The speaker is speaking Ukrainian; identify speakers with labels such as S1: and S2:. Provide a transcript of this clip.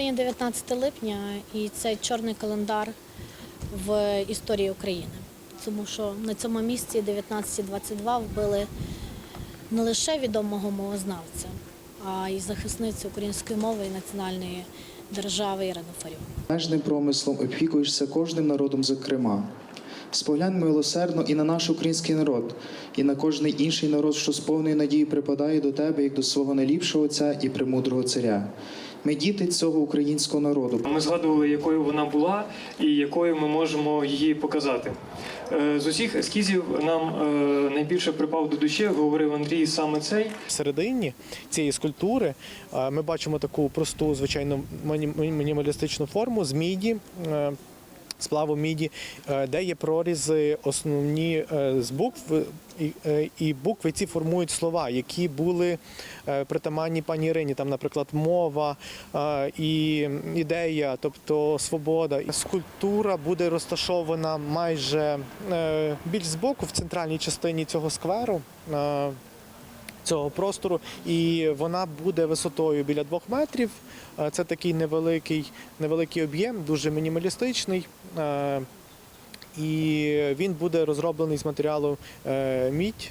S1: Сьогодні 19 липня і це чорний календар в історії України. Тому що на цьому місці 1922 вбили не лише відомого мовознавця, а й захисницю української мови і національної держави Ірину Фаріон.
S2: Межним промислом опікуєшся кожним народом, зокрема. Споглянь милосердно і на наш український народ, і на кожний інший народ, що з повною надією припадає до тебе, як до свого найліпшого отця і премудрого царя. Ми діти цього українського народу.
S3: Ми згадували, якою вона була і якою ми можемо її показати. Е, З усіх ескізів нам е, найбільше припав до душі, говорив Андрій, саме цей.
S4: Всередині цієї скульптури е, ми бачимо таку просту, звичайно, мінімалістичну форму з міді. Сплаву міді, е, де є прорізи основні е, з букв, і, е, букви ці формують слова, які були притаманні пані Ірині. Там, наприклад, мова і ідея, тобто свобода. Скульптура буде розташована майже більш збоку в центральній частині цього скверу. Цього простору, і вона буде висотою біля двох метрів. Е, Це такий невеликий, невеликий об'єм, дуже мінімалістичний. Е, І він буде розроблений з матеріалу е, мідь.